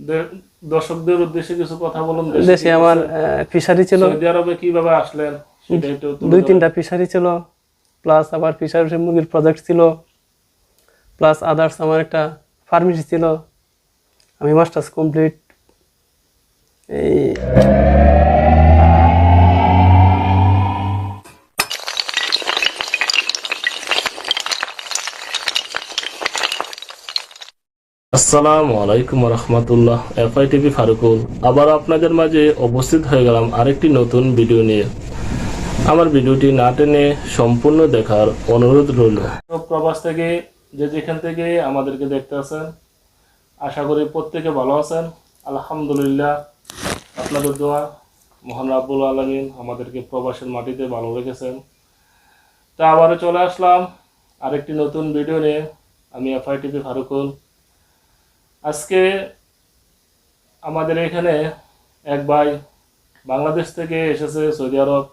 দে- দর্শকদের উদ্দেশ্যে কিছু কথা বলুন দেশে আমার ফিশারি ছিল। সৌদি আরবে কীভাবে আসলেন? দুই তিনটা ফিশারি ছিল প্লাস আবার ফিশারি মুরগির প্রজেক্ট ছিল প্লাস আদার্স আমার একটা ফার্মেসি ছিল। আমি মাস্টার্স কমপ্লিট এই আসসালামু আলাইকুম রহমতুল্লাহ এফআই টিভি ফারুকুল। আবার আপনাদের মাঝে উপস্থিত হয়ে গেলাম আরেকটি নতুন ভিডিও নিয়ে। আমার ভিডিওটি না টেনে সম্পূর্ণ দেখার অনুরোধ রইল। প্রবাস থেকে যে যেখান থেকে আমাদেরকে দেখতে আছেন, আশা করি প্রত্যেকে ভালো আছেন। আলহামদুলিল্লাহ, আপনাদের দোয়া, মহান রাব্বুল আলমিন আমাদেরকে প্রবাসের মাটিতে ভালো রেখেছেন। তা আবারও চলে আসলাম আরেকটি নতুন ভিডিও নিয়ে। আমি এফআই টিভি ফারুকুল আজকে আমাদের এখানে এক ভাই বাংলাদেশ থেকে এসেছে, সৌদি আরব।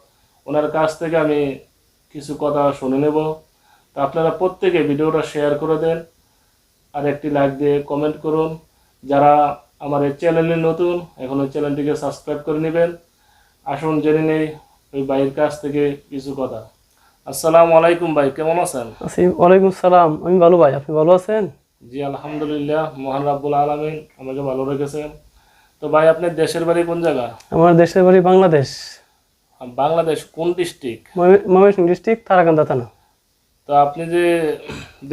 ওনার কাছ থেকে আমি কিছু কথা শুনে নেব। তা আপনারা প্রত্যেকে ভিডিওটা শেয়ার করে দেন আর একটি লাইক দিয়ে কমেন্ট করুন। যারা আমার এই চ্যানেলে নতুন এখন ওই চ্যানেলটিকে সাবস্ক্রাইব করে নেবেন। আসুন জেনে নেই ওই ভাইয়ের কাছ থেকে কিছু কথা। আসসালামু আলাইকুম ভাই, কেমন আছেন? ওয়ালাইকুম সালাম। আমি ভালো ভাই, আপনি ভালো আছেন? জি আলহামদুলিল্লাহ মহান রাব্বুল আলমিন আমাকে ভালো রেখেছেন। তো ভাই আপনার দেশের বাড়ি কোন জায়গা? আমার দেশের বাড়ি বাংলাদেশ। বাংলাদেশ কোন ডিস্ট্রিক্ট ময়মনসিংহ ডিস্ট্রিক্ট তারাকান্দা থানা। তো আপনি যে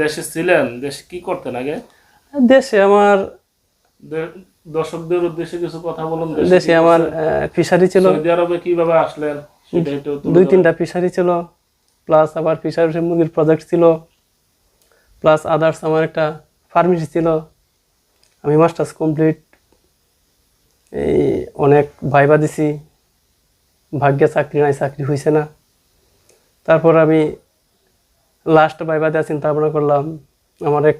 দেশে ছিলেন দেশে কি করতেন আগে? দেশে আমার দর্শকদের উদ্দেশ্যে কিছু কথা বলুন দেশে আমার ফিশারি ছিল। সৌদি আরবে কীভাবে আসলেন দুই তিনটা ফিশারি ছিল প্লাস আবার ফিশারি মুরগির প্রজেক্ট ছিল প্লাস আদার্স আমার একটা ফার্মেসি ছিল। আমি মাস্টার্স কমপ্লিট এই অনেক ভাইবা দিছি। ভাগ্যে চাকরি নাই, চাকরি হয়েছে না। তারপর আমি লাস্ট ভাইবা দেওয়া চিন্তা ভাবনা করলাম। আমার এক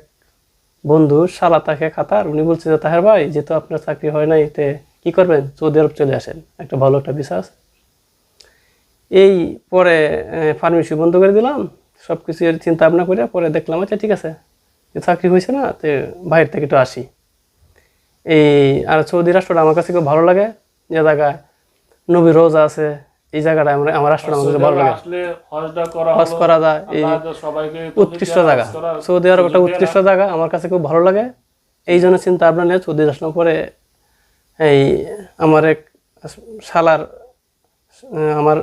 বন্ধু শালা তাকে খাতার উনি বলছে যে, তাহের ভাই, যেহেতু আপনার চাকরি হয় নাই, তে কী করবেন? সৌদি আরব চলে আসেন। একটা ভালো একটা বিশ্বাস এই পরে ফার্মেসি বন্ধ করে দিলাম। সব কিছু চিন্তা ভাবনা করে পরে দেখলাম আচ্ছা ঠিক আছে। চাকরি হয়েছে না তো বাইরে থেকে একটু আসি। এই আর সৌদি রাষ্ট্রটা আমার কাছে খুব ভালো লাগে যে জায়গায় নবী রোজা আছে এই জায়গাটা আমার আমার রাষ্ট্রটা আমার কাছে ভালো লাগে। হজ করা যায় এই উৎকৃষ্ট জায়গা। সৌদি আরব একটা উৎকৃষ্ট জায়গা আমার কাছে খুব ভালো লাগে। এই জন্য চিন্তা ভাবনা নিয়ে সৌদি রাষ্ট্র পরে এই আমার এক শালার আমার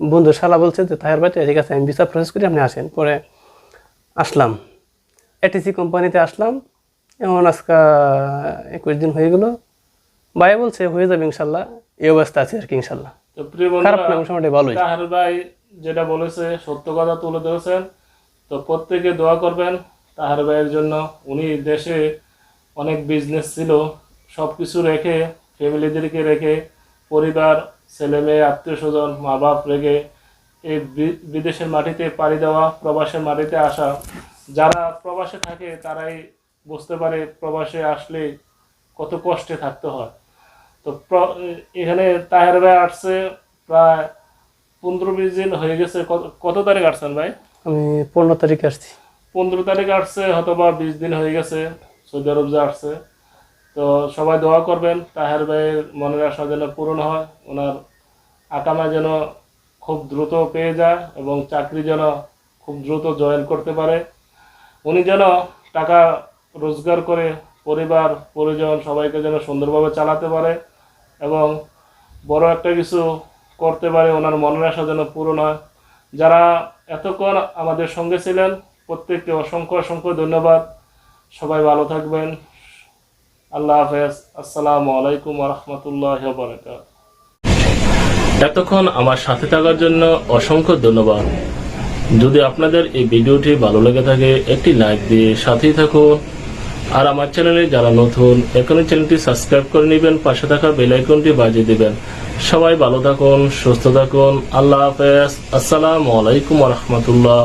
বন্ধু শালা বলছে যে তাহের বাড়িতে ঠিক আছে আমি ভিসা প্রসেস করি আপনি আসেন। পরে আসলাম। এটিসি কোম্পানিতে আসলাম। এমন আজকে একুশ দিন হয়ে গেল। ভাই বলছে হয়ে যাবে ইনশাল্লাহ। এই অবস্থা আছে আর কি ইনশাল্লাহ। তো খারাপ না মোটামুটি ভালোই। ভাই যেটা বলেছে সত্য কথা তুলে ধরেছেন। তো প্রত্যেকে দোয়া করবেন তাহের ভাইয়ের জন্য। উনি দেশে অনেক বিজনেস ছিল। সব কিছু রেখে ফ্যামিলিদেরকে রেখে পরিবার ছেলে মেয়ে আত্মীয় স্বজন মা বাপ রেখে এই বিদেশের মাটিতে পাড়ি দেওয়া প্রবাসের মাটিতে আসা যারা প্রবাসে থাকে তারাই বুঝতে পারে প্রবাসে আসলে কত কষ্টে থাকতে হয়। তো এখানে তাহের ভাই আসছে প্রায় পনেরো বিশ দিন হয়ে গেছে। কত- কত তারিখ আসছেন ভাই? আমি পনেরো তারিখে আসছি। পনেরো তারিখ আসছে হয়তো বা বিশ দিন হয়ে গেছে সৌদি আরব যে আসছে। তো সবাই দোয়া করবেন তাহের ভাইয়ের মনের আশা যেন পূরণ হয় ওনার আকামা যেন খুব দ্রুত পেয়ে যায় এবং চাকরি যেন খুব দ্রুত জয়েন করতে পারে। উনি যেন টাকা রোজগার করে পরিবার, পরিজন সবাইকে যেন সুন্দরভাবে চালাতে পারে এবং বড় একটা কিছু করতে পারে, ওনার মনের আশা যেন পূরণ হয়। যারা এতক্ষণ আমাদের সঙ্গে ছিলেন, প্রত্যেককে অসংখ্য অসংখ্য ধন্যবাদ। সবাই ভালো থাকবেন। আল্লাহ হাফেজ। আসসালামু আলাইকুম রহমতুল্লাহ বরকাত এতক্ষণ আমার সাথে থাকার জন্য অসংখ্য ধন্যবাদ। যদি আপনাদের এই ভিডিওটি ভালো লেগে থাকে, একটি লাইক দিয়ে সাথেই থাকুন। আর আমার চ্যানেলে যারা নতুন, এখনই চ্যানেলটি সাবস্ক্রাইব করে নেবেন, পাশে থাকা বেল আইকনটি বাজিয়ে দিবেন। সবাই ভালো থাকুন, সুস্থ থাকুন। আল্লাহ হাফেজ। আসসালামু আলাইকুম রহমতুল্লাহ।